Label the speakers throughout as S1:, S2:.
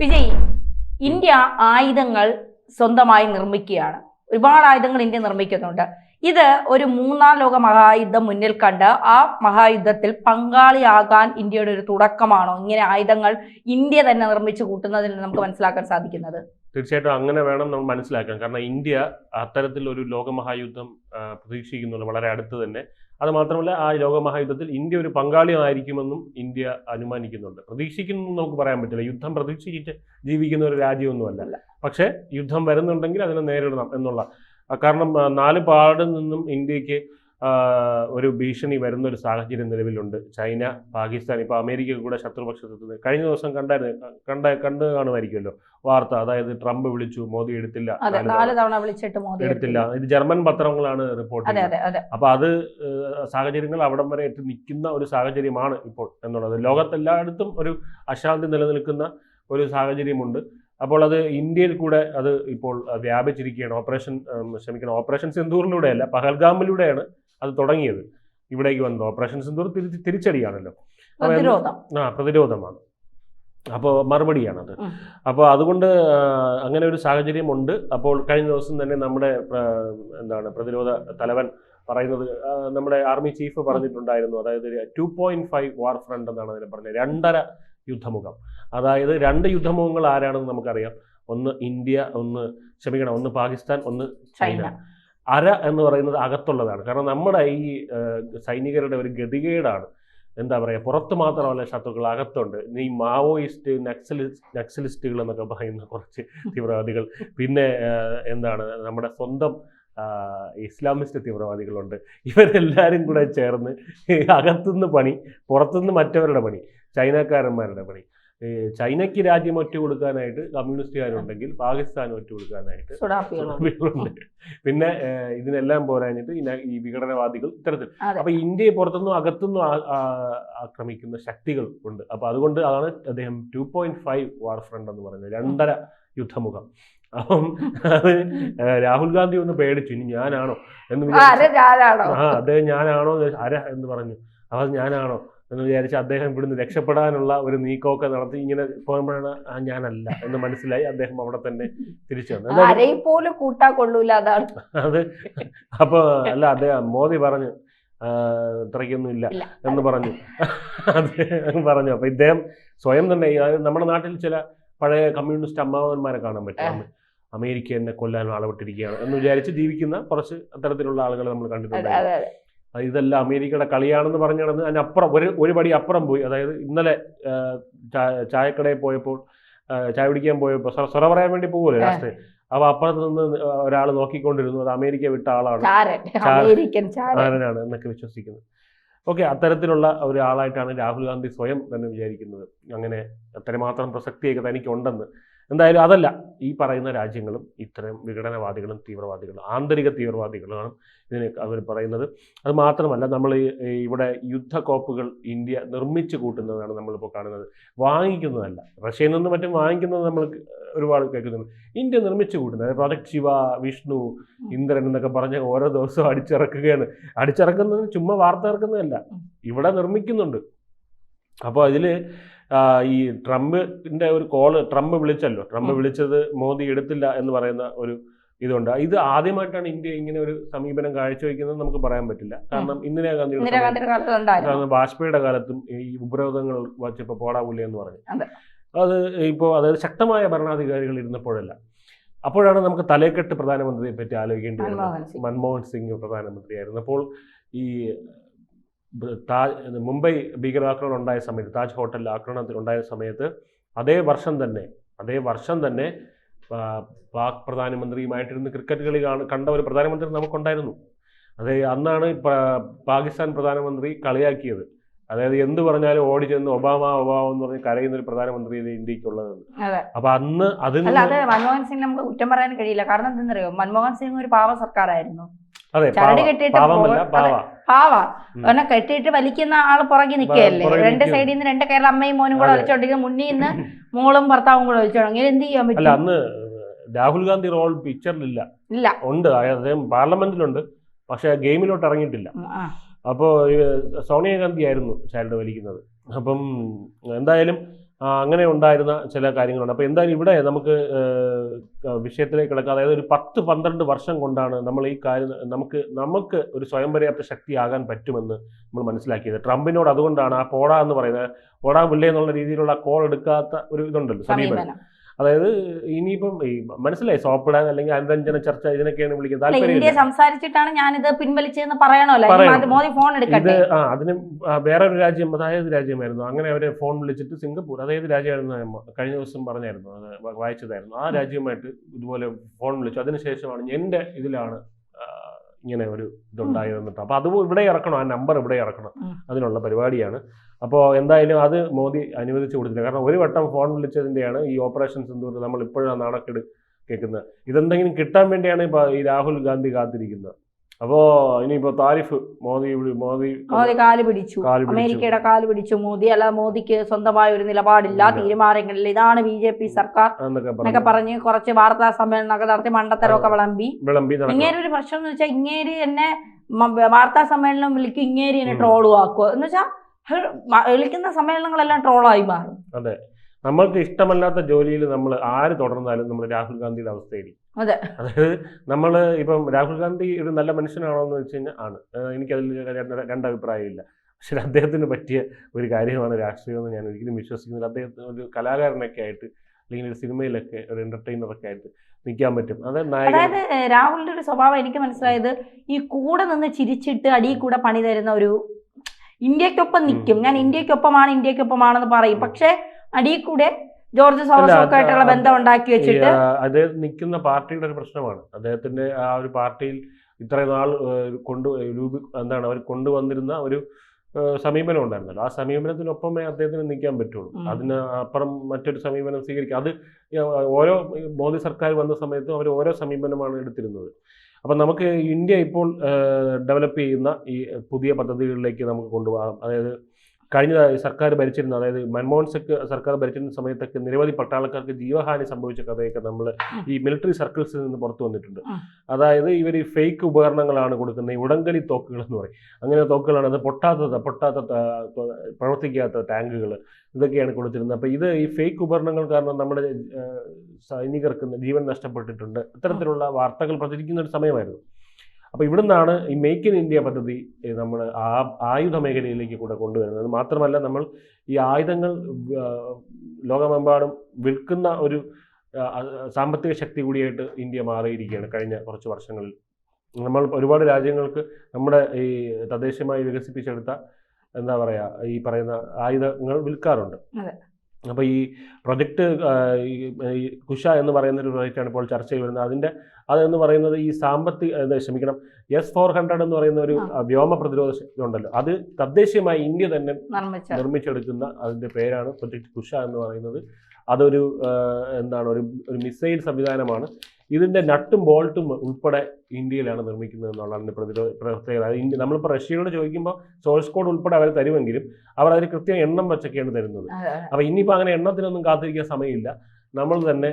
S1: Vijay India ആയുധങ്ങൾ സ്വന്തമായി നിർമ്മിക്കുകയാണ്. ഒരുപാട് ആയുധങ്ങൾ ഇന്ത്യ നിർമ്മിക്കുന്നുണ്ട്. ഇത് ഒരു മൂന്നാം ലോക മഹായുദ്ധം മുന്നിൽ കണ്ട് ആ മഹായുദ്ധത്തിൽ പങ്കാളിയാകാൻ ഇന്ത്യയുടെ ഒരു തുടക്കമാണോ? ഇങ്ങനെ ആയുധങ്ങൾ ഇന്ത്യ തന്നെ നിർമ്മിച്ചു കൂട്ടുന്നതിൽ നമുക്ക് മനസ്സിലാക്കാൻ സാധിക്കുന്നത്.
S2: തീർച്ചയായിട്ടും അങ്ങനെ വേണം നമ്മൾ മനസ്സിലാക്കാൻ. കാരണം ഇന്ത്യ അത്തരത്തിൽ ഒരു ലോകമഹായുദ്ധം പ്രതീക്ഷിക്കുന്നുണ്ട്. വളരെ അടുത്ത് തന്നെ. അത് മാത്രമല്ല ആ ലോകമഹായുദ്ധത്തിൽ ഇന്ത്യ ഒരു പങ്കാളിയായിരിക്കുമെന്നും ഇന്ത്യ അനുമാനിക്കുന്നുണ്ട്. പ്രതീക്ഷിക്കുന്നു നമുക്ക് പറയാൻ പറ്റില്ല. യുദ്ധം പ്രതീക്ഷിച്ചിട്ട് ജീവിക്കുന്ന ഒരു രാജ്യമൊന്നുമല്ല. പക്ഷേ യുദ്ധം വരുന്നുണ്ടെങ്കിൽ അതിനെ നേരിടണം എന്നുള്ള. കാരണം നാല് പാടിൽ നിന്നും ഇന്ത്യയ്ക്ക് ഒരു ഭീഷണി വരുന്ന ഒരു സാഹചര്യം നിലവിലുണ്ട്. ചൈന പാകിസ്ഥാൻ ഇപ്പോൾ അമേരിക്ക കൂടെ ശത്രുപക്ഷത്ത് കഴിഞ്ഞ ദിവസം കണ്ടായിരുന്നു കണ്ട കണ്ടു കാണുമായിരിക്കുമല്ലോ വാർത്ത. അതായത് ട്രംപ് വിളിച്ചു മോദി എടുത്തില്ല. നാല്
S1: തവണ. വിളിച്ചിട്ട് മോദി
S2: എടുത്തില്ല. ഇത് ജർമ്മൻ പത്രങ്ങളാണ് റിപ്പോർട്ട് ചെയ്യുന്നത്. അപ്പൊ അത് സാഹചര്യങ്ങൾ അവിടം വരെ എത്തി നിൽക്കുന്ന ഒരു സാഹചര്യമാണ് ഇപ്പോൾ എന്നുള്ളത്. ലോകത്തെല്ലായിടത്തും ഒരു അശാന്തി നിലനിൽക്കുന്ന ഒരു സാഹചര്യമുണ്ട്. അപ്പോൾ അത് ഇന്ത്യയിൽ കൂടെ അത് ഇപ്പോൾ വ്യാപിച്ചിരിക്കുകയാണ്. ഓപ്പറേഷൻ ക്ഷമിക്കണം ഓപ്പറേഷൻ സിന്ധൂറിലൂടെയല്ല പഹൽഗാമിലൂടെയാണ് അത് തുടങ്ങിയത്. ഇവിടേക്ക് വന്നത് ഓപ്പറേഷൻ സിന്ദൂർ തിരിച്ച് തിരിച്ചടിയാണല്ലോ. ആ പ്രതിരോധമാണ്. അപ്പോൾ മറുപടിയാണത്. അപ്പോൾ അതുകൊണ്ട് അങ്ങനെ ഒരു സാഹചര്യമുണ്ട് അപ്പോൾ കഴിഞ്ഞ ദിവസം തന്നെ നമ്മുടെ എന്താണ് പ്രതിരോധ തലവൻ പറയുന്നത് നമ്മുടെ ആർമി ചീഫ് പറഞ്ഞിട്ടുണ്ടായിരുന്നു. അതായത് two point five war front എന്നാണ് അതിനെ പറഞ്ഞത്. രണ്ടര യുദ്ധമുഖം. അതായത് രണ്ട് യുദ്ധമുഖങ്ങൾ ആരാണെന്ന് നമുക്കറിയാം. ഒന്ന് ഇന്ത്യ ഒന്ന് ക്ഷമിക്കണം ഒന്ന് പാകിസ്ഥാൻ ഒന്ന് ചൈന. അര എന്ന് പറയുന്നത് അകത്തുള്ളതാണ്. കാരണം നമ്മുടെ ഈ സൈനികരുടെ ഒരു ഗതികേടാണ്. എന്താ പറയുക പുറത്ത് മാത്രമല്ല ശത്രുക്കൾ അകത്തുണ്ട്. ഈ മാവോയിസ്റ്റ് നക്സലിസ്റ്റ് നക്സലിസ്റ്റുകൾ എന്നൊക്കെ പറയുന്ന കുറച്ച് തീവ്രവാദികൾ. പിന്നെ എന്താണ് നമ്മുടെ സ്വന്തം ഇസ്ലാമിസ്റ്റ് തീവ്രവാദികളുണ്ട്. ഇവരെല്ലാവരും കൂടെ ചേർന്ന് അകത്തുനിന്ന് പണി പുറത്തുനിന്ന് മറ്റവരുടെ പണി ചൈനക്കാരന്മാരുടെ പണി. ചൈനയ്ക്ക് രാജ്യം ഒറ്റ കൊടുക്കാനായിട്ട് കമ്മ്യൂണിസ്റ്റുകാരുണ്ടെങ്കിൽ പാകിസ്ഥാൻ ഒറ്റ കൊടുക്കാനായിട്ട്
S1: സുഡാപ്പികളുണ്ട്.
S2: പിന്നെ ഇതിനെല്ലാം പോരാഞ്ഞിട്ട് ഈ വിഘടനവാദികൾ ഇത്തരത്തിൽ. അപ്പൊ ഇന്ത്യയെ പുറത്തുനിന്നും അകത്തുനിന്നും ആക്രമിക്കുന്ന ശക്തികൾ ഉണ്ട്. അപ്പൊ അതുകൊണ്ട് അതാണ് അദ്ദേഹം two point five war front എന്ന് പറയുന്നത്. രണ്ടര യുദ്ധമുഖം. അപ്പം അത് രാഹുൽ ഗാന്ധി ഒന്ന് പേടിച്ചു. ഇനി ഞാനാണോ? എന്ന് ആ അദ്ദേഹം ഞാനാണോ. അര എന്ന് പറഞ്ഞു. അപ്പൊ ഞാനാണോ? എന്ന് വിചാരിച്ച് അദ്ദേഹം ഇവിടുന്ന് രക്ഷപ്പെടാനുള്ള ഒരു നീക്കമൊക്കെ നടത്തി. ഇങ്ങനെ പോകുമ്പോഴാണ് ആ ഞാനല്ല എന്ന് മനസ്സിലായി അദ്ദേഹം അവിടെ തന്നെ തിരിച്ചു വന്നു.
S1: ആരെയും പോലും കൂട്ടാ കൊള്ളൂല അതാണ്.
S2: അത് അപ്പൊ അല്ല അദ്ദേഹം മോദി പറഞ്ഞു "ആ, ഇത്രയ്ക്കൊന്നും ഇല്ല. എന്ന് പറഞ്ഞു. അദ്ദേഹം പറഞ്ഞു. അപ്പൊ ഇദ്ദേഹം സ്വയം തന്നെ നമ്മുടെ നാട്ടിൽ ചില പഴയ കമ്മ്യൂണിസ്റ്റ് അമ്മാവന്മാരെ കാണാൻ പറ്റും. അമേ- അമേരിക്ക എന്നെ കൊല്ലാൻ ആളവിട്ടിരിക്കുകയാണ് എന്ന് വിചാരിച്ച് ജീവിക്കുന്ന കുറച്ച് അത്തരത്തിലുള്ള ആളുകളെ നമ്മൾ കണ്ടിട്ടുണ്ട് ഇതെല്ലാം അമേരിക്കയുടെ കളിയാണെന്ന് പറഞ്ഞു നടന്ന് അതിനപ്പുറം ഒരു ഒരു പടി അപ്പുറം പോയി. അതായത് ഇന്നലെ ചായക്കടയിൽ പോയപ്പോൾ ചായ കുടിക്കാൻ പോയപ്പോൾ സ്വ- സ്വറ പറയാൻ വേണ്ടി പോകുമല്ലോ ലാസ്റ്റ്? അപ്പൊ അപ്പുറത്ത് നിന്ന് ഒരാൾ നോക്കിക്കൊണ്ടിരുന്നു. അത് അമേരിക്ക വിട്ട ആളാണ്. ആരനാണ് എന്നൊക്കെ വിശ്വസിക്കുന്നത് ഓക്കെ അത്തരത്തിലുള്ള ഒരാളായിട്ടാണ് രാഹുൽ ഗാന്ധി സ്വയം തന്നെ വിചാരിക്കുന്നത്. അങ്ങനെ അത്രമാത്രം പ്രസക്തിയൊക്കെ തനിക്കുണ്ടെന്ന്. എന്തായാലും അതല്ല ഈ പറയുന്ന രാജ്യങ്ങളും ഇത്തരം വിഘടനവാദികളും തീവ്രവാദികളും ആന്തരിക തീവ്രവാദികളാണ് ഇതിന് അവർ പറയുന്നത്. അത് മാത്രമല്ല നമ്മൾ ഇവിടെ യുദ്ധക്കോപ്പുകൾ ഇന്ത്യ നിർമ്മിച്ചു കൂട്ടുന്നതാണ് നമ്മളിപ്പോൾ കാണുന്നത്. വാങ്ങിക്കുന്നതല്ല റഷ്യയിൽ നിന്നും മറ്റും വാങ്ങിക്കുന്നത് നമ്മൾ ഒരുപാട് കേൾക്കുന്നുണ്ട്. ഇന്ത്യ നിർമ്മിച്ചു കൂട്ടുന്നത് പ്രൊജക്ട് ശിവ വിഷ്ണു ഇന്ദ്രൻ എന്നൊക്കെ പറഞ്ഞ ഓരോ ദിവസവും അടിച്ചിറക്കുകയാണ്. അടിച്ചിറക്കുന്നത് ചുമ്മാ വാർത്ത ഇറക്കുന്നതല്ല ഇവിടെ നിർമ്മിക്കുന്നുണ്ട്. അപ്പോൾ അതിൽ ഈ ട്രംപിന്റെ ഒരു കോൾ ട്രംപ് വിളിച്ചല്ലോ. ട്രംപ് വിളിച്ചത് മോദി എടുത്തില്ല എന്ന് പറയുന്ന ഒരു ഇതുണ്ട്. ഇത് ആദ്യമായിട്ടാണ് ഇന്ത്യ ഇങ്ങനെ ഒരു സമീപനം കാഴ്ചവെക്കുന്നത് നമുക്ക് പറയാൻ പറ്റില്ല. കാരണം ഇന്ദിരാഗാന്ധിയുടെ വാജ്പേയിയുടെ കാലത്തും ഈ ഉപരോധങ്ങൾ വച്ചപ്പോൾ പോടാവൂല എന്ന് പറഞ്ഞു.
S1: അതെ.
S2: ഇപ്പോൾ അതായത് ശക്തമായ ഭരണാധികാരികൾ ഇരുന്നപ്പോഴല്ല. അപ്പോഴാണ് നമുക്ക് തലേക്കെട്ട് പ്രധാനമന്ത്രിയെ പറ്റി ആലോചിക്കേണ്ടി വരുന്നത്.
S1: മൻമോഹൻ സിംഗ്.
S2: പ്രധാനമന്ത്രിയായിരുന്നപ്പോൾ പ്രധാനമന്ത്രിയായിരുന്നു. അപ്പോൾ ഈ താജ് മുംബൈ ഭീകരാക്രമണം ഉണ്ടായ സമയത്ത് താജ് ഹോട്ടലിൽ ആക്രമണത്തിൽ ഉണ്ടായ സമയത്ത് അതേ വർഷം തന്നെ അതേ വർഷം തന്നെ പാക് പ്രധാനമന്ത്രിയുമായിട്ടിരുന്ന് ക്രിക്കറ്റ് കളി കാണ- കണ്ട ഒരു പ്രധാനമന്ത്രി നമുക്കുണ്ടായിരുന്നു. അത് അന്നാണ് പാകിസ്ഥാൻ പ്രധാനമന്ത്രി കളിയാക്കിയത്. അതായത് എന്ത് പറഞ്ഞാലും ഓടി ചെന്ന് ഒബാമ ഒബാമ എന്ന് പറഞ്ഞ് കരയുന്ന ഒരു പ്രധാനമന്ത്രി ഇന്ത്യക്കുള്ളതെന്ന് അപ്പൊ അന്ന് അതിൽ
S1: അത് മൻമോഹൻ സിംഗ് നമുക്ക് കുറ്റം പറയാൻ കഴിയില്ല. കാരണം എന്തെന്നറിയോ? മൻമോഹൻ സിംഗ് ഒരു പാവ സർക്കാരായിരുന്നു. ചരട്. കെട്ടിയിട്ട്
S2: പാവ.
S1: വലിക്കുന്ന ആൾ പുറകെ നിൽക്കുകയല്ലേ രണ്ട് സൈഡിൽ നിന്ന് രണ്ട് കേരള അമ്മയും മോനും കൂടെ. വലിച്ചോണ്ടിരിക്കും മുന്നിൽ നിന്ന് മോളും ഭർത്താവും കൂടെ ഇങ്ങനെ എന്ത് ചെയ്യാൻ പറ്റും?
S2: അന്ന് രാഹുൽ ഗാന്ധി റോൾ പിക്ചറിലില്ല.
S1: ഇല്ല.
S2: ഉണ്ട്. അദ്ദേഹം പാർലമെന്റിലുണ്ട്. പക്ഷെ ഗെയിമിലോട്ട് ഇറങ്ങിയിട്ടില്ല. അപ്പോൾ സോണിയാഗാന്ധി ആയിരുന്നു ചൈൽഡ് വലിക്കുന്നത്. അപ്പം എന്തായാലും അങ്ങനെ ഉണ്ടായിരുന്ന ചില കാര്യങ്ങളുണ്ട്. അപ്പോൾ എന്തായാലും ഇവിടെ നമുക്ക് വിഷയത്തിലേക്ക് കിടക്കാം. അതായത് ഒരു പത്ത് പന്ത്രണ്ട് വർഷം കൊണ്ടാണ് നമ്മൾ ഈ കാര്യം നമുക്ക് നമുക്ക് ഒരു സ്വയം പര്യാപ്ത ശക്തിയാകാൻ പറ്റുമെന്ന് നമ്മൾ മനസ്സിലാക്കിയത്. ട്രംപിനോട് അതുകൊണ്ടാണ് ആ പോടാ എന്ന് പറയുന്നത്. പോടാ പുല്ലേ എന്നുള്ള രീതിയിലുള്ള കോൾ എടുക്കാത്ത ഒരു ഇതുണ്ടല്ലോ സമീപനം. അതായത് ഇനിയിപ്പം ഈ മനസ്സിലായി? സോപ്പിടാൻ അല്ലെങ്കിൽ അനുരഞ്ജന ചർച്ച ഇതിനൊക്കെയാണ് വിളിക്കുന്നത്.
S1: ഇന്ത്യ സംസാരിച്ചിട്ടാണ് ഞാനിത് പിൻവലിച്ചതെന്ന് പറയണമല്ലോ. മോദി ഫോൺ
S2: ഇത്
S1: എടുക്കട്ടെ
S2: ആ അതിന് വേറെ വേറൊരു രാജ്യം അതായത് രാജ്യമായിരുന്നു. അങ്ങനെ അവരെ ഫോൺ വിളിച്ചിട്ട് സിംഗപ്പൂർ അതായത് രാജ്യമായിരുന്നു കഴിഞ്ഞ ദിവസം പറഞ്ഞായിരുന്നു. അത് വായിച്ചതായിരുന്നു. ആ രാജ്യമായിട്ട് ഇതുപോലെ ഫോൺ വിളിച്ചു. അതിനുശേഷമാണ് എന്റെ ഇതിലാണ് ഇങ്ങനെ ഒരു ഇതുണ്ടായതെന്നിട്ട് അപ്പോൾ അത് ഇവിടെ ഇറക്കണം ആ നമ്പർ ഇവിടെ ഇറക്കണം. അതിനുള്ള പരിപാടിയാണ്. അപ്പോൾ എന്തായാലും അത് മോദി അനുവദിച്ചു കൊടുത്തില്ല. കാരണം ഒരു വട്ടം ഫോൺ വിളിച്ചതിന്റെയാണ് ഈ ഓപ്പറേഷൻ സിന്ദൂർ നമ്മൾ ഇപ്പോഴാണ് നാണക്കെട് കേൾക്കുന്നത്. ഇതെന്തെങ്കിലും കിട്ടാൻ വേണ്ടിയാണ് ഇപ്പോൾ ഈ രാഹുൽ ഗാന്ധി കാത്തിരിക്കുന്നത്. അപ്പോൾ ഇനിയിപ്പോ താരിഫ് മോദി മോദി
S1: മോദി കാൽ പിടിച്ചു. അമേരിക്കയുടെ കാൽ പിടിച്ചു. മോദി അല്ല മോദിക്ക് സ്വന്തമായ ഒരു നിലപാടില്ല തീരുമാനങ്ങളിൽ ഇതാണ് ബി ജെ പി സർക്കാർ
S2: എന്നൊക്കെ പറഞ്ഞു
S1: കുറച്ച് വാർത്താ സമ്മേളനമൊക്കെ നടത്തി മണ്ടത്തരമൊക്കെ വിളമ്പി. ഇങ്ങേര് ഒരു പ്രശ്നം എന്ന് വെച്ചാൽ ഇങ്ങേര് എന്നെ വാർത്താ സമ്മേളനം വിളിക്കും ഇങ്ങേര് എന്നെ. ട്രോളും ആക്കുക എന്ന് വെച്ചാൽ വിളിക്കുന്ന സമ്മേളനങ്ങളെല്ലാം ട്രോളായി മാറും.
S2: അതെ. നമ്മൾക്ക് ഇഷ്ടമല്ലാത്ത ജോലിയിൽ നമ്മൾ ആര് തുടർന്നാലും നമ്മൾ രാഹുൽ ഗാന്ധിയുടെ അവസ്ഥയായിരിക്കും
S1: അതെ.
S2: അതായത് നമ്മൾ ഇപ്പം രാഹുൽ ഗാന്ധി ഒരു നല്ല മനുഷ്യനാണോ എന്ന് വെച്ച് കഴിഞ്ഞാൽ ആണ്. എനിക്കതിൽ രണ്ട് അഭിപ്രായമില്ല പക്ഷേ അദ്ദേഹത്തിന് പറ്റിയ ഒരു കാര്യമാണ് രാഷ്ട്രീയം എന്ന് ഞാൻ ഒരിക്കലും വിശ്വസിക്കുന്നില്ല. അദ്ദേഹത്തിന് ഒരു കലാകാരനൊക്കെ ആയിട്ട് അല്ലെങ്കിൽ ഒരു സിനിമയിലൊക്കെ ഒരു എന്റർടൈനറൊക്കെ ആയിട്ട് നിൽക്കാൻ പറ്റും. അതായത്
S1: രാഹുലിന്റെ ഒരു സ്വഭാവം എനിക്ക് മനസ്സിലായത് ഈ കൂടെ നിന്ന് ചിരിച്ചിട്ട് അടി കൂടെ പണി തരുന്ന ഒരു ഇന്ത്യക്കൊപ്പം നിൽക്കും ഞാൻ ഇന്ത്യക്കൊപ്പമാണ് ഇന്ത്യക്കൊപ്പമാണെന്ന് പറയും. പക്ഷെ അടിയിൽ കൂടെ ജോർജ് സോറസും ആയിട്ടുള്ള ബന്ധം ഉണ്ടാക്കി വെച്ചിട്ട്
S2: അദ്ദേഹം നിൽക്കുന്ന പാർട്ടിയുടെ ഒരു പ്രശ്നമാണ്. അദ്ദേഹത്തിന്റെ ആ ഒരു പാർട്ടിയിൽ ഇത്രയും നാൾ കൊണ്ട് രൂപി എന്താണ് അവർ കൊണ്ടുവന്നിരുന്ന ഒരു സമീപനം ഉണ്ടായിരുന്നല്ലോ. ആ സമീപനത്തിനൊപ്പമേ അദ്ദേഹത്തിന് നിൽക്കാൻ പറ്റുള്ളൂ. അതിന് അപ്പുറം മറ്റൊരു സമീപനം സ്വീകരിക്കുക അത് ഓരോ മോദി സർക്കാർ വന്ന സമയത്തും അവർ ഓരോ സമീപനമാണ് എടുത്തിരുന്നത്. അപ്പം നമുക്ക് ഇന്ത്യ ഇപ്പോൾ ഡെവലപ്പ് ചെയ്യുന്ന ഈ പുതിയ പദ്ധതികളിലേക്ക് നമുക്ക് കൊണ്ടുപോകാം. അതായത് കഴിഞ്ഞ സർക്കാർ ഭരിച്ചിരുന്ന അതായത് മൻമോഹൻ സിംഗ് സർക്കാർ ഭരിച്ചിരുന്ന സമയത്തൊക്കെ നിരവധി പട്ടാളക്കാർക്ക് ജീവഹാനി സംഭവിച്ച കഥയൊക്കെ നമ്മൾ ഈ മിലിറ്ററി സർക്കിൾസിൽ നിന്ന് പുറത്തു വന്നിട്ടുണ്ട്. അതായത് ഇവർ ഈ ഫേക്ക് ഉപകരണങ്ങളാണ് കൊടുക്കുന്ന ഈ ഉടങ്കലി തോക്കുകൾ എന്ന് പറയും. അങ്ങനെ തോക്കുകളാണ് അത് പൊട്ടാത്ത പൊട്ടാത്ത പ്രവർത്തിക്കാത്ത ടാങ്കുകൾ ഇതൊക്കെയാണ് കൊടുത്തിരുന്നത്. അപ്പോൾ ഇത് ഈ ഫേക്ക് ഉപകരണങ്ങൾ കാരണം നമ്മുടെ സൈനികർക്ക് ജീവൻ നഷ്ടപ്പെട്ടിട്ടുണ്ട്. ഇത്തരത്തിലുള്ള വാർത്തകൾ പ്രചരിക്കുന്ന ഒരു സമയമായിരുന്നു. അപ്പോൾ ഇവിടുന്നാണ് ഈ മേക്ക് ഇൻ ഇന്ത്യ പദ്ധതി നമ്മൾ ആ ആയുധ മേഖലയിലേക്ക് കൂടെ കൊണ്ടുവരുന്നത്. മാത്രമല്ല നമ്മൾ ഈ ആയുധങ്ങൾ ലോകമെമ്പാടും വിൽക്കുന്ന ഒരു സാമ്പത്തിക ശക്തി കൂടിയായിട്ട് ഇന്ത്യ മാറിയിരിക്കുകയാണ് കഴിഞ്ഞ കുറച്ച് വർഷങ്ങളിൽ. നമ്മൾ ഒരുപാട് രാജ്യങ്ങൾക്ക് നമ്മുടെ ഈ തദ്ദേശീയമായി വികസിപ്പിച്ചെടുത്ത എന്താ പറയുക ഈ പറയുന്ന ആയുധങ്ങൾ വിൽക്കാറുണ്ട്. അപ്പോൾ ഈ പ്രൊജക്റ്റ് ഈ കുഷ എന്ന് പറയുന്ന ഒരു പ്രൊജക്റ്റാണ് ഇപ്പോൾ ചർച്ചയിൽ വരുന്നത് അതിന്റെ അതെന്ന് പറയുന്നത് ഈ സാമ്പത്തിക ക്ഷമിക്കണം എസ് ഫോർ ഹൺഡ്രഡ് എന്ന് പറയുന്ന ഒരു വ്യോമ പ്രതിരോധ ഉണ്ടല്ലോ അത് തദ്ദേശീയമായി ഇന്ത്യ തന്നെ
S1: നിർമ്മിച്ച.
S2: നിർമ്മിച്ചെടുക്കുന്ന അതിന്റെ പേരാണ് പ്രൊജക്ട് കുഷ എന്ന് പറയുന്നത്. അതൊരു എന്താണ് ഒരു ഒരു മിസൈൽ സംവിധാനമാണ്. ഇതിന്റെ നട്ടും ബോൾട്ടും ഉൾപ്പെടെ ഇന്ത്യയിലാണ് നിർമ്മിക്കുന്നത് എന്നുള്ളതാണ് പ്രതിരോധ പ്രത്യേകത. അത് ഇന്ത്യ നമ്മളിപ്പോൾ റഷ്യയോട് ചോദിക്കുമ്പോൾ സോഴ്സ് കോഡ് ഉൾപ്പെടെ അവർ തരുമെങ്കിലും അവർ അതിന് കൃത്യം എണ്ണം വെച്ചൊക്കെയാണ് തരുന്നത്. അപ്പോൾ ഇനിയിപ്പോൾ അങ്ങനെ എണ്ണത്തിനൊന്നും കാത്തിരിക്കാൻ സമയമില്ല. നമ്മൾ തന്നെ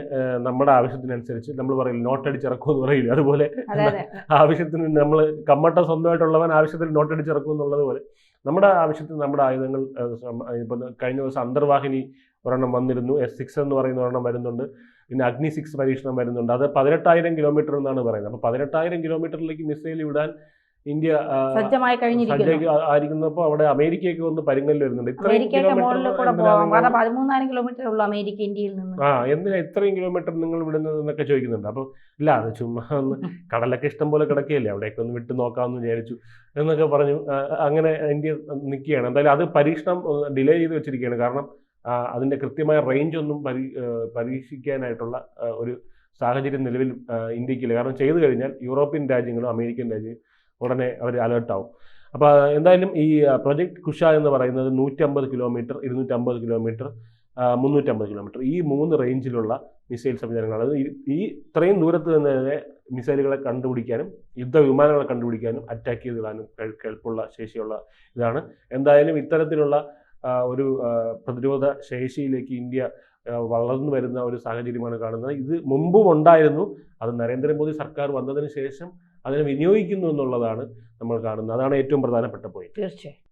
S2: നമ്മുടെ ആവശ്യത്തിനനുസരിച്ച് നമ്മൾ പറയില്ല നോട്ട് അടിച്ചിറക്കും എന്ന് പറയില്ല? അതുപോലെ
S1: അതെ അതെ.
S2: ആവശ്യത്തിന് നമ്മൾ കമ്മട്ട സ്വന്തമായിട്ടുള്ളവൻ ആവശ്യത്തിന് നോട്ടടിച്ചിറക്കും എന്നുള്ളത് പോലെ നമ്മുടെ ആവശ്യത്തിന് നമ്മുടെ ആയുധങ്ങൾ ഇപ്പം കഴിഞ്ഞ ദിവസം അന്തർവാഹിനി ഒരെണ്ണം വന്നിരുന്നു. എസ് സിക്സ് എന്ന് പറയുന്ന ഒരെണ്ണം വരുന്നുണ്ട്. പിന്നെ അഗ്നി സിക്സ് പരീക്ഷണം വരുന്നുണ്ട്. അത് പതിനെട്ടായിരം കിലോമീറ്റർ എന്നാണ് പറയുന്നത്. അപ്പോൾ പതിനെട്ടായിരം കിലോമീറ്ററിലേക്ക് മിസൈൽ വിടാൻ ഇന്ത്യ
S1: സജ്ജമായി
S2: ആയിരിക്കുന്നപ്പോൾ അവിടെ അമേരിക്കയൊക്കെ ഒന്ന് പരിങ്ങലിൽ വരുന്നുണ്ട്. ഇത്രയും
S1: കിലോമീറ്റർ ഉള്ളൂ അമേരിക്ക ഇന്ത്യയിൽ നിന്ന്.
S2: ആ എന്തിനാ ഇത്രയും കിലോമീറ്റർ നിങ്ങൾ വിടുന്നത് എന്നൊക്കെ ചോദിക്കുന്നുണ്ട്. അപ്പോൾ ഇല്ല അത് ചുമ്മാ ഒന്ന് കടലൊക്കെ ഇഷ്ടം പോലെ കിടക്കുകയല്ലേ? അവിടെയൊക്കെ ഒന്ന് വിട്ടു നോക്കാമെന്ന് വിചാരിച്ചു എന്നൊക്കെ പറഞ്ഞു. അങ്ങനെ ഇന്ത്യ നിൽക്കുകയാണ് എന്തായാലും അത് പരീക്ഷണം ഡിലേ ചെയ്ത് വെച്ചിരിക്കുകയാണ്. കാരണം ആ, അതിന്റെ കൃത്യമായ റേഞ്ച് ഒന്നും പരീ പരീക്ഷിക്കാനായിട്ടുള്ള ഒരു സാഹചര്യം നിലവിൽ ഇന്ത്യക്കില്ല കാരണം ചെയ്തു കഴിഞ്ഞാൽ യൂറോപ്യൻ രാജ്യങ്ങളും അമേരിക്കൻ രാജ്യം ഉടനെ അവർ അലേർട്ടാവും അപ്പോൾ എന്തായാലും ഈ പ്രൊജക്ട് കുഷ എന്ന് പറയുന്നത് നൂറ്റമ്പത് കിലോമീറ്റർ ഇരുന്നൂറ്റമ്പത് കിലോമീറ്റർ മുന്നൂറ്റമ്പത് കിലോമീറ്റർ. ഈ മൂന്ന് റേഞ്ചിലുള്ള മിസൈൽ സംവിധാനങ്ങളാണ്. അത് ഈ- ഇത്രയും ദൂരത്ത് നിന്ന് തന്നെ മിസൈലുകളെ കണ്ടുപിടിക്കാനും യുദ്ധ വിമാനങ്ങളെ കണ്ടുപിടിക്കാനും അറ്റാക്ക് ചെയ്ത് ഇടാനും കഴി- ശേഷിയുള്ള ഇതാണ്. എന്തായാലും ഇത്തരത്തിലുള്ള ഒരു പ്രതിരോധ ശേഷിയിലേക്ക് ഇന്ത്യ വളർന്നു വരുന്ന ഒരു സാഹചര്യമാണ് കാണുന്നത്. ഇത് മുമ്പും ഉണ്ടായിരുന്നു. അത് നരേന്ദ്രമോദി സർക്കാർ വന്നതിന് ശേഷം അതിനെ വിനിയോഗിക്കുന്നു എന്നുള്ളതാണ് നമ്മൾ കാണുന്നത്. അതാണ് ഏറ്റവും പ്രധാനപ്പെട്ട പോയിന്റ്
S1: തീർച്ചയായും.